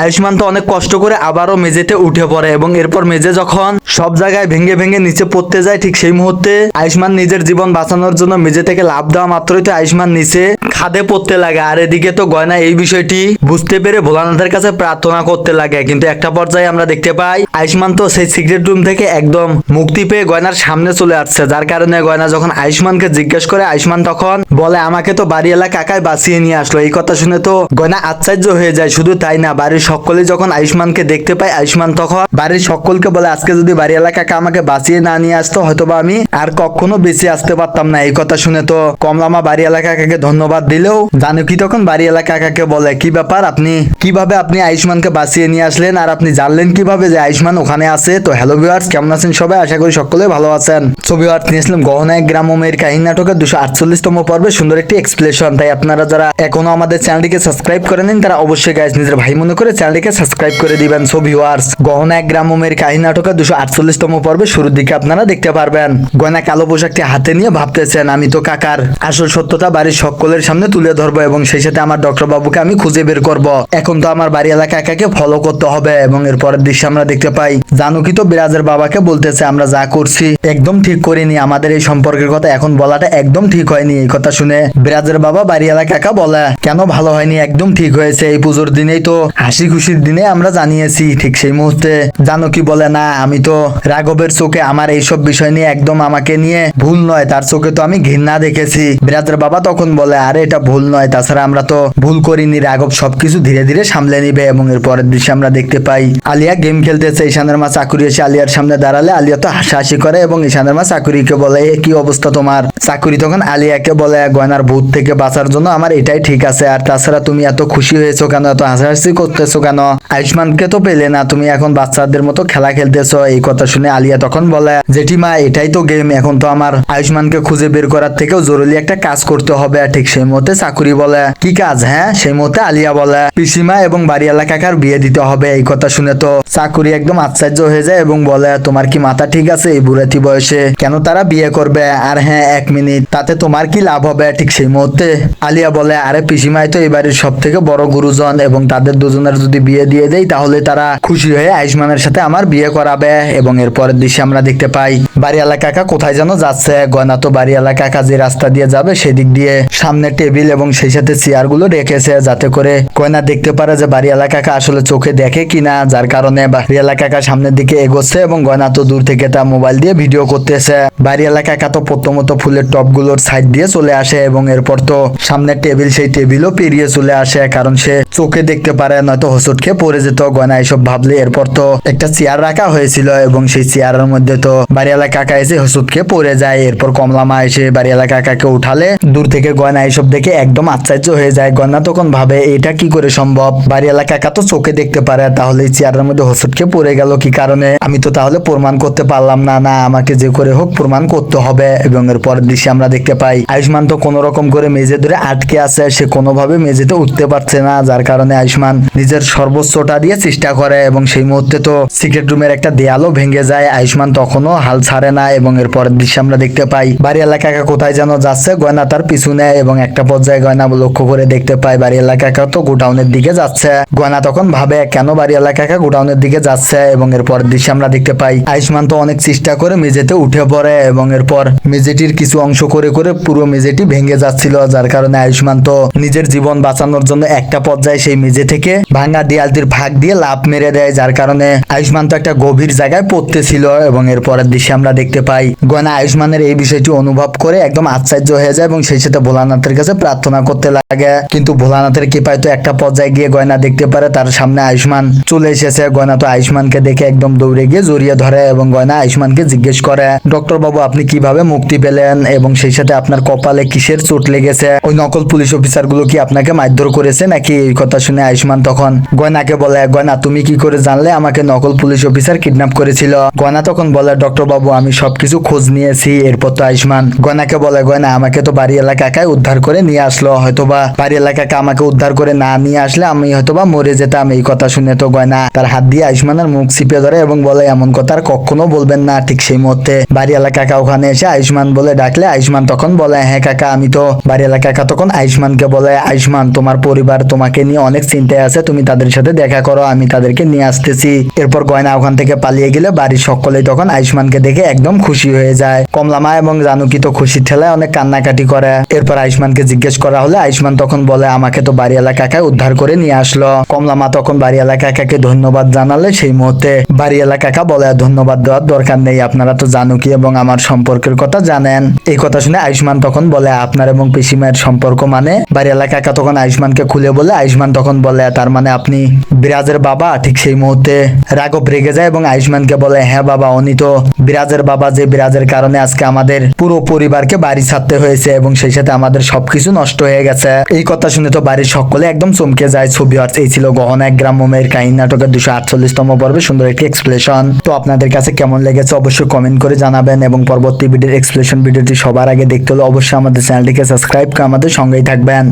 আয়ুষ্মান তো অনেক কষ্ট করে আবারও মেঝেতে উঠে পড়ে এবং এরপর মেঝে যখন সব জায়গায় ভেঙে ভেঙে নিচে পড়তে যায় ঠিক সেই মুহূর্তে আয়ুষ্মান নিজের জীবন বাঁচানোর জন্য মেঝে থেকে লাভ দেওয়া মাত্রই তো আয়ুষ্মান নিচে খাদে পড়তে লাগে। আর এদিকে তো গয়না এই বিষয়টি বুঝতে পেরে ভোলানাথের কাছে প্রার্থনা করতে লাগে। কিন্তু একটা পর্যায়ে আমরা দেখতে পাই, আয়ুষ্মান তো সেই সিক্রেট রুম থেকে একদম মুক্তি পেয়ে গয়নার সামনে চলে আসছে। যার কারণে গয়না যখন আয়ুষ্মানকে জিজ্ঞেস করে, আয়ুষ্মান তখন বলে, আমাকে তো বাড়ি বাড়িওয়ালা কাকায় বাঁচিয়ে নিয়ে আসলো। এই কথা শুনে তো গয়না আশ্চর্য হয়ে যায়। শুধু তাই না, বাড়ির সকলে যখন আয়ুষ্মানকে দেখতে পায়, আয়ুষ্মান তখন বাড়ির সকলকে বলে, আজকে যদি বাড়িওয়ালা কাকা আমাকে বাঁচিয়ে না নিয়ে আসতো হয়তো বা আমি আর কখনো বেঁচে আসতে পারতাম না। এই কথা শুনে তো কমলামা বাড়িওয়ালা কাকাকে ধন্যবাদ দিলেও জানুকি তখন বাড়িওয়ালা কাকাকে বলে, কি ব্যাপার আপনি? কীভাবে আপনি আয়ুষ্মানকে বাঁচিয়ে নিয়ে আসলেন? আর আপনি জানলেন কীভাবে যে আয়ুষ্মান ওখানে আছে? তো হ্যালো ভিউয়ার্স কেমন আছেন সবাই? আশা করি সকলে ভালো আছেন। সো ভিউয়ার্স নিয়েছিলাম গহনায় গ্রামের কাহিনী নাটকের দুশো আটচল্লিশতম পর্বে সুন্দর একটি এক্সপ্লেশন তাই আপনারা যারা এখনও আমাদের চ্যানেলটিকে সাবস্ক্রাইব করে নিন তারা অবশ্যই গাইজ নিজের ভাই মনে করে চ্যানেলটিকে সাবস্ক্রাইব করে দিবেন। সো ভিউয়ার্স গহনা এক গ্রামের কাহিনী নাটকের দুশো আটচল্লিশতম পর্বে শুরুর দিকে আপনারা দেখতে পারবেন। গয়না কালো পোশাকটি হাতে নিয়ে ভাবতেছেন, আমি তো কাকার আসল সত্যতা বাড়ির সকলের সামনে তুলে ধরবো এবং সেই সাথে আমার ডক্টর বাবুকে আমি খুঁজে বের করব। এখন তো আমার বাড়ি এলাকা কাকাকে ফলো করতে হবে? এবং এর পরের দৃশ্যে আমরা দেখতে পাই জানুকি তো বিরাজের বাবাকে বলতেছে, আমরা যা করছি একদম ঠিক করিনি। আমাদের এই সম্পর্কের কথা এখন বলাটা একদম ঠিক হয়নি। এই কথা শুনে বিরাজের বাবা বাড়িওয়ালা কাকা বলে, কেন ভালো হয়নি? একদম ঠিক হয়েছে। এই পুজোর দিনেই তো হাসি খুশির দিনে আমরা জানিয়েছি ঠিক সেই মুহূর্তে জানুকি বলে না আমি তো রাঘবের চোখে আমার এইসব বিষয় নিয়ে একদম আমাকে নিয়ে ভুল নয় তার চোখে তো আমি ঘৃণা দেখেছি। বিরাজের বাবা তখন বলে আরে এটা ভুল নয় তাছাড়া আমরা তো ভুল করিনি রাঘব সবকিছু ধীরে ধীরে সামলে নিবে এবং এর পরের দৃশ্যে আমরা দেখতে পাই আলিয়া গেম খেলতেছে ঈশানের মা চাকুরি এসে আলিয়ার সামনে দাঁড়ালে আলিয়া তো হাসাহাসি করে এবং ঈশানের মা চাকুরিকে বলে "এ, কি অবস্থা তোমার? চাকুরি তখন আলিয়াকে বলে গয়নার ভূত থেকে বাঁচার জন্য আমার এটাই ঠিক আছে। আর তাছাড়া তুমি এত খুশি হয়েছো কেন? এত হাসাহাসি করতেছো কেন? আয়ুষ্মানকে তো পেলে না। তুমি এখন বাচ্চাদের মতো খেলা খেলতেছো। এই কথা শুনে আলিয়া তখন বলে, জেঠিমা, এটাই তো গেম এখন তো আমার আয়ুষ্মানকে খুঁজে বের করার থেকেও জরুরি একটা কাজ করতে হবে। ঠিক সেই মতে চাকুরি বলে, কি কাজ হ্যাঁ? সেই মতে আলিয়া বলে, পিসিমা এবং বাড়িওয়ালা কাকার বিয়ে দিতে হবে। এই কথা শুনে তো চাকুরি একদম আশ্চর্য হয়ে যায় এবং বলে, তোমার কি মাথা ঠিক আছে এই বুড়াতি বয়সে? কেন তারা বিয়ে করবে? আর হ্যাঁ এক মিনিট তাতে তোমার কি লাভ হবে? ঠিক সেই মুহূর্তে আলিয়া বলে, আরে পিসিমাই তো এই বাড়ির সব থেকে বড় গুরুজন এবং তাদের দুজনের যদি বিয়ে দিয়ে দেই, তাহলে তারা খুশি হয়ে আয়ুষ্মানের সাথে আমার বিয়ে করাবে। এবং এর পরের দৃশ্যে আমরা দেখতে পাই, বাড়িওয়ালা কাকা কোথায় যেন যাচ্ছে। গয়না তো বাড়িওয়ালা কাকা যে রাস্তা দিয়ে যাবে সেদিক দিয়ে সামনে টেবিল এবং সেই সাথে চেয়ারগুলো রেখেছে যাতে করে গয়না দেখতে পারে যে বাড়িওয়ালা কাকা আসলে চোখে দেখে কিনা, যার কারণে বাড়িওয়ালা কাকা সামনের দিকে এগোচ্ছে এবং গয়না তো দূর থেকে তা মোবাইল দিয়ে ভিডিও করতেছে। বাড়িওয়ালা কাকা তো প্রথমত ফুলের টপগুলোর সাইড দিয়ে চলে আসে এবং এরপর তো সামনে টেবিল সেই টেবিলও পেরিয়ে চলে আসে, কারণ সে চোখে দেখতে পারে, নয়তো হোসট খেয়ে পড়ে যেত, গয়না এসব ভাবলে এরপর তো একটা চেয়ার রাখা হয়েছিল এবং সেই চেয়ারের মধ্যে তো বাড়িওয়ালা কাকা এসে হোসট খেয়ে পড়ে যায়। এরপর কমলামা এসে বাড়িওয়ালা কাকাকে উঠালে, দূর থেকে গয়না এসব দেখে একদম আশ্চর্য হয়ে যায়। গয়না তখন ভাবে, এটা কি করে সম্ভব? বাড়িওয়ালা কাকা তো চোখে দেখতে পারে, তাহলে চেয়ারের মধ্যে হোসট খেয়ে পড়ে গেল কি কারণে? আমি তো তাহলে প্রমাণ করতে পারলাম না না, আমাকে যে করে হোক প্রমাণ করতে হবে। এবং এর পরের দৃশ্যে আমরা দেখতে পাই, আয়ুষ্মান তো কোনো রকম করে মেঝে ধরে আটকে আছে, সে কোনোভাবে মেঝেতে উঠতে পারছে না, যার কারণে আয়ুষ্মান নিজের সর্বোচ্চটা দিয়ে চেষ্টা করে এবং সেই মুহূর্তে তো সিক্রেট রুমের একটা দেয়ালও ভেঙে যায়। আয়ুষ্মান তখনও হাল ছাড়ে না এবং এর পরের দৃশ্যে আমরা দেখতে পাই বাড়ি এলাকা কোথায় যেন যাচ্ছে, গয়না তার পিছু নেয় এবং একটা পর্যায়ে গয়না লক্ষ্য করে দেখতে পাই বাড়ি এলাকা তো গোডাউনের দিকে যাচ্ছে। গয়না তখন ভাবে, কেন বাড়ি এলাকা গোডাউনের দিকে যাচ্ছে এবং এরপর দৃশ্যে আমরা দেখতে পাই, আয়ুষ্মান তো অনেক চেষ্টা করে মেঝেতে উঠে পড়ে এবং এরপর মেঝেটির কিছু অংশ করে করে পুরো মেঝেটি ভেঙে যাচ্ছিল, যার কারণে আয়ুষ্মান তো নিজের জীবন বাঁচানোর জন্য একটা পর্যায়ে সেই মেঝে থেকে ভাঙা দেয়ালটির ভাগ দিয়ে লাভ মেরে দেয়, যার কারণে আয়ুষ্মান তো একটা গভীর জায়গায় পড়তেছিল এবং এর পরের দৃশ্যে আমরা দেখতে পাই, গয়না আয়ুষ্মানের এই বিষয়টি অনুভব করে একদম আশ্চর্য হয়ে যায় এবং সেই সাথে ভোলানাথের কাছে প্রার্থনা করতে লাগে। কিন্তু ভোলানাথের কৃপায় তো একটা পর্যায়ে গিয়ে গয়না দেখতে পারে, তার সামনে আয়ুষ্মান চলে এসেছে। গয়না তো আয়ুষ্মানকে দেখে একদম দৌড়ে গিয়ে জড়িয়ে ধরে এবং গয়না আয়ুষ্মানকে জিজ্ঞেস করে ডক্টর বাবু আপনি কীভাবে মুক্তি পেলেন? এবং সেই সাথে আপনার কপালে কিসের চোট লেগেছে? ওই নকল পুলিশ অফিসারগুলো কি আপনাকে মারধর করেছে নাকি এই কথা শুনে আয়ুষ্মান তখন গয়নাকে বলে, গয়না, তুমি কি করে জানলে আমাকে নকল পুলিশ অফিসার কিডন্যাপ করেছিল? গয়না তখন বলে, ডক্টর বাবু, আমি সবকিছু খোঁজ নিয়েছি। এরপর তো আয়ুষ্মান গয়নাকে বলে, গয়না, আমাকে তো বাড়ি এলাকায় উদ্ধার করে নিয়ে আসলো। হয়তোবা বাড়ি এলাকাকে আমাকে উদ্ধার করে না নিয়ে আসলে আমি হয়তোবা মরে যেতাম। এই কথা শুনে তো গয়না তার হাত দিয়ে আয়ুষ্মানের মুখ চিপে ধরে এবং বলে, এমন কথা আর কখনো বলবেন না ঠিক সেই মুহূর্তে। বাড়িওয়ালা কাকা ওখানে এসে আয়ুষ্মান বলে ডাকলে আয়ুষ্মান তখন বলে হ্যাঁ কাকা, আমি তো বাড়িওয়ালা কাকা। তখন আয়ুষ্মানকে বলে, আয়ুষ্মান, তোমার পরিবার তোমাকে নিয়ে অনেক চিন্তায় আছে। তুমি তাদের সাথে দেখা করো, আমি তাদেরকে নিয়ে আসতেছি। এরপর গয়না ওখান থেকে পালিয়ে গেলে বাড়ির সকলেই তখন আয়ুষ্মানকে দেখে একদম খুশি হয়ে যায়। কমলামা এবং জানুকি তো খুশির ঠেলায় অনেক কান্নাকাটি করে। এরপর আয়ুষ্মানকে জিজ্ঞেস করা হলে আয়ুষ্মান তখন বলে, আমাকে তো বাড়িওয়ালা কাকা উদ্ধার করে নিয়ে আসলো। কমলামা তখন বাড়িওয়ালা কাকাকে ধন্যবাদ জানালে সেই মুহূর্তে বাড়িওয়ালা কাকা বলে, ধন্যবাদ দেওয়ার দরকার নেই। আপনারা তো জানুকি এবং আমার সম্পর্কের কথা জানেন। এই কথা শুনে আয়ুষ্মান তখন বলে, আপনার এবং পিসিমায়ের সম্পর্ক মানে? বাড়িওয়ালা কাকা তখন আয়ুষ্মানকে খুলে বলে, আয়ুষ্মান তখন বলে, তার মানে আপনি বিরাজের বাবা? ঠিক সেই মুহূর্তে রাঘব রেগে যায় এবং আয়ুষ্মানকে বলে হ্যাঁ বাবা উনি তো বিরাজের বাবা যে বিরাজের কারণে আজকে আমাদের পুরো পরিবারকে বাড়ি ছাড়তে হয়েছে এবং সেই সাথে আমাদের সবকিছু নষ্ট হয়ে গেছে। এই কথা শুনে তো বাড়ির সকলে একদম চমকে যায় ছবি, আর এই ছিল গহনা, এক গ্রাম্য মেয়ের কাহিনী নাটকের দুশো আটচল্লিশতম পর্বে সুন্দর একটি এক্সপ্লেশন তো আপনাদের কাছে কেমন লেগেছে অবশ্যই কমেন্ট করে জানাবেন এবং পরবর্তী ভিডিওর এক্সপ্লেশন ভিডিওটি সবার আগে দেখতে হলে অবশ্যই আমাদের চ্যানেলটিকে সাবস্ক্রাইব করে আমাদের সঙ্গেই থাকবেন।